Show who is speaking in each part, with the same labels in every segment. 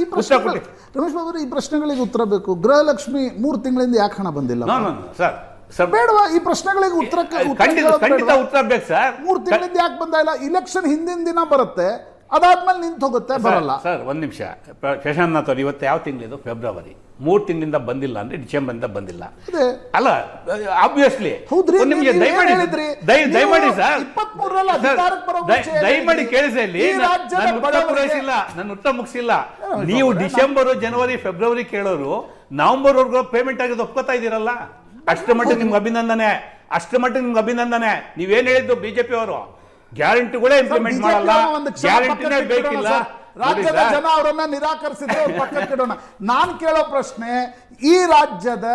Speaker 1: ಈ ಪ್ರಶ್ನೆ ರಮೇಶ್ ಬಾಬು ಈ ಪ್ರಶ್ನೆಗಳಿಗೆ ಉತ್ತರ ಬೇಕು. ಗೃಹಲಕ್ಷ್ಮಿ ಮೂರು ತಿಂಗಳಿಂದ ಯಾಕೆ ಹಣ ಬಂದಿಲ್ಲ?
Speaker 2: ಸರ್
Speaker 1: ಬೇಡವಾ ಈ ಪ್ರಶ್ನೆಗಳಿಗೆ ಉತ್ತರಕ್ಕೆ? ಉತ್ತರ
Speaker 2: ಬೇಕು ಸರ್.
Speaker 1: ಮೂರು ತಿಂಗಳಿಂದ ಯಾಕೆ ಬಂದ ಇಲ್ಲ? ಇಲೆಕ್ಷನ್ ಹಿಂದಿನ ದಿನ ಬರುತ್ತೆ. ಅದಾದ್ಮೇಲೆ ನಿಂತು ಹೋಗುತ್ತೆ ಬರಲ್ಲ.
Speaker 2: ಸರ್ ಒಂದ್ ನಿಮಿಷ. ಶಶಾಂತ್ ಅವ್ರು ಇವತ್ತು ಯಾವ ತಿಂಗಳಿದು ಫೆಬ್ರವರಿ. ಮೂರು ತಿಂಗಳಿಂದ ಬಂದಿಲ್ಲ ಅಂದ್ರೆ ಡಿಸೆಂಬರ್ ಇಂದ ಬಂದಿಲ್ಲ ಅಲ್ಲ ಆಬ್ವಿಯಸ್ಲಿ ದಯಮಾಡಿ ದಯಮಾಡಿ ಸರ್.
Speaker 1: 23ರಲ್ಲಿ
Speaker 2: ಸರ್,
Speaker 1: ಅಧಿಕಾರಕ್ಕೆ ಬರೋ
Speaker 2: ದಯ-
Speaker 1: ಮುಂಚೆ
Speaker 2: ದಯಮಾಡಿ. ಕೇಳಿಸಿ ಇಲ್ಲಿ ಉತ್ತರ ಪೂರೈಸಿಲ್ಲ. ನನ್ನ ಉತ್ತರ ಮುಗಿಸಿಲ್ಲ. ನೀವು ಡಿಸೆಂಬರ್ ಜನವರಿ ಫೆಬ್ರವರಿ ಕೇಳೋರು ನವೆಂಬರ್ ವರ್ಗೂ ಪೇಮೆಂಟ್ ಆಗಿದ್ದು ಒಪ್ಕೋತಾ ಇದೀರಲ್ಲ ಅಷ್ಟರ ಮಟ್ಟಿಗೆ ನಿಮ್ಗೆ ಅಭಿನಂದನೆ. ಅಷ್ಟರ ಮಟ್ಟಿಗೆ ನಿಮ್ಗೆ ಅಭಿನಂದನೆ. ನೀವೇನ್ ಹೇಳಿದ್ದು ಬಿಜೆಪಿ ಅವರು? ಗ್ಯಾರಂಟಿಗಳೇ ಇಂಪ್ಲಿಮೆಂಟ್ ಮಾಡಲ್ಲ. ಗ್ಯಾರಂಟಿನೇ ಬೇಕಿಲ್ಲ.
Speaker 1: ರಾಜ್ಯದ ಜನ ಅವರನ್ನ ನಿರಾಕರಿಸಿದ್ರೆ ಅವ್ರ ಪಕ್ಕಕ್ಕೆ ಇಡೋಣ. ನಾನ್ ಕೇಳೋ ಪ್ರಶ್ನೆ ಈ ರಾಜ್ಯದ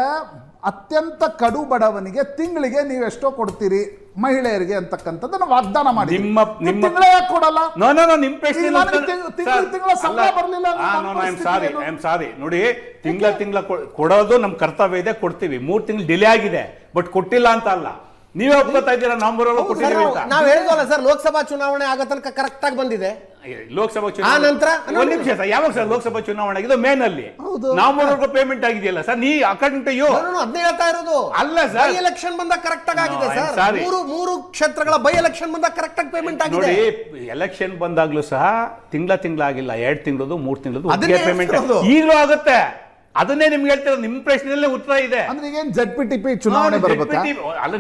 Speaker 1: ಅತ್ಯಂತ ಕಡು ಬಡವನಿಗೆ ತಿಂಗಳಿಗೆ ನೀವೆಷ್ಟೋ ಎಷ್ಟೋ ಕೊಡ್ತೀರಿ ಮಹಿಳೆಯರಿಗೆ ಅಂತಕ್ಕಂಥದ್ದನ್ನ ವಾಗ್ದಾನ ಮಾಡಿ
Speaker 2: ನಿಮ್ಮ- ನಿಮ್ಮ-
Speaker 1: ತಿಂಗಳೇ ಯಾಕೆ ಕೊಡಲ್ಲ?
Speaker 2: ನೋ ನೋ ನೋ ನಿಮ್ಮ ಪ್ರಶ್ನೆ
Speaker 1: ತಿಂಗಳ ಸಂಬಳ ಬರ್ಲಿಲ್ಲ ಅಂದ್ರೆ
Speaker 2: I am sorry? I am sorry ನೋಡಿ ತಿಂಗಳ ತಿಂಗಳ ಕೊಡೋದು ನಮ್ ಕರ್ತವ್ಯ ಇದೆ ಕೊಡ್ತೀವಿ. ಮೂರ್ ತಿಂಗಳು ಡಿಲೇ ಆಗಿದೆ ಬಟ್ ಕೊಟ್ಟಿಲ್ಲ ಅಂತ ಅಲ್ಲ. ನೀವೇ ಒಪ್ಕೋತಾ ಇದ್ದೀರಾ? ನವೆಂಬರ್ ಒಳಗೆ ಕೊಟ್ಟಿದ್ದೀವಿ ಅಂತ.
Speaker 3: ನಾವ್ ಹೇಳಿದ್ವಲ್ಲ ಸರ್ ಲೋಕಸಭಾ ಚುನಾವಣೆ ಆಗೋ ತನಕ ಕರೆಕ್ಟ್ ಆಗಿ ಬಂದಿದೆ.
Speaker 2: ಲೋಕಸಭಾ
Speaker 3: ಆ
Speaker 2: ಚುನಾವಣೆ
Speaker 3: ನಂತರ?
Speaker 2: ಒಂದ್ ನಿಮಿಷ ಸರ್ ಯಾವಾಗ ಸರ್ ಲೋಕಸಭಾ ಚುನಾವಣೆ ಆಗಿದ್ದು? ಮೇನ್ ಅಲ್ಲಿ
Speaker 1: ಹೌದು.
Speaker 2: ನವೆಂಬರ್ ಪೇಮೆಂಟ್ ಆಗಿದೆಯಲ್ಲ ಸರ್ ನೀ ಅಕೌಂಟ್ ಯು
Speaker 3: ಅದನ್ನೇ ಹೇಳ್ತಾ ಇರೋದು.
Speaker 2: ಅಲ್ಲ ಸರ್.
Speaker 3: ಬೈ ಎಲೆಕ್ಷನ್ ಬಂದಾಗ ಕರೆಕ್ಟ್ ಆಗಿ ಆಗಿದೆ ಸರ್. ಮೂರು ಮೂರು ಕ್ಷೇತ್ರಗಳ ಬೈ ಎಲೆಕ್ಷನ್ ಬಂದ ಕರೆಕ್ಟ್ ಆಗಿ ಪೇಮೆಂಟ್ ಆಗಿದೆ.
Speaker 2: ನೋಡಿ ಎಲೆಕ್ಷನ್ ಬಂದಾಗ್ಲೂ ಸಹ ತಿಂಗಳ ತಿಂಗಳ ಆಗಿಲ್ಲ ಎರಡ್ ತಿಂಗಳದು ಮೂರ್ ತಿಂಗಳದು
Speaker 3: ಅದಕ್ಕೆ
Speaker 2: ಪೇಮೆಂಟ್. ಈಗಲೂ ಆಗುತ್ತೆ. ಅದನ್ನೇ ನಿಮ್ಗೆ ಹೇಳ್ತಿರೋದು. ನಿಮ್ ಪ್ರಶ್ನೆಯಲ್ಲೇ ಉತ್ತರ ಇದೆ.
Speaker 1: ಅಂದ್ರೆ ಏನ್ ಜಡ್ಪಿ ಚುನಾವಣೆ
Speaker 2: ನೋಡಿ,
Speaker 1: ಬರ್ಬೇಕಾ?
Speaker 2: ಅಲ್ಲ